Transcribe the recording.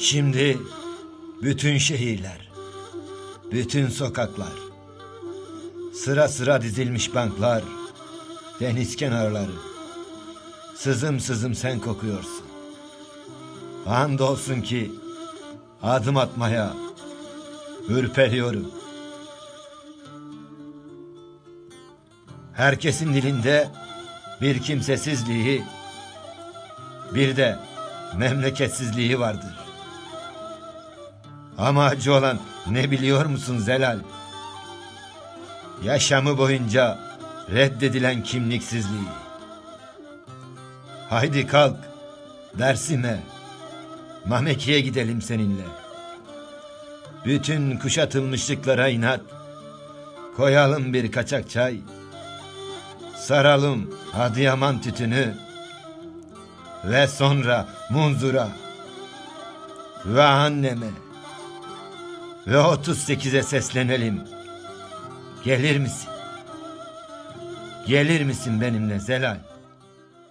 Şimdi bütün şehirler, bütün sokaklar, sıra sıra dizilmiş banklar, deniz kenarları, sızım sızım sen kokuyorsun. Andolsun ki adım atmaya ürperiyorum. Herkesin dilinde bir kimsesizliği, bir de memleketsizliği vardır. Ama acı olan ne biliyor musun Zelal? Yaşamı boyunca reddedilen kimliksizliği. Haydi kalk, Dersim'e, Mameki'ye gidelim seninle. Bütün kuşatılmışlıklara inat, koyalım bir kaçak çay, saralım Adıyaman tütünü ve sonra Munzur'a ve anneme ve 38'e seslenelim. Gelir misin? Gelir misin benimle Zelal?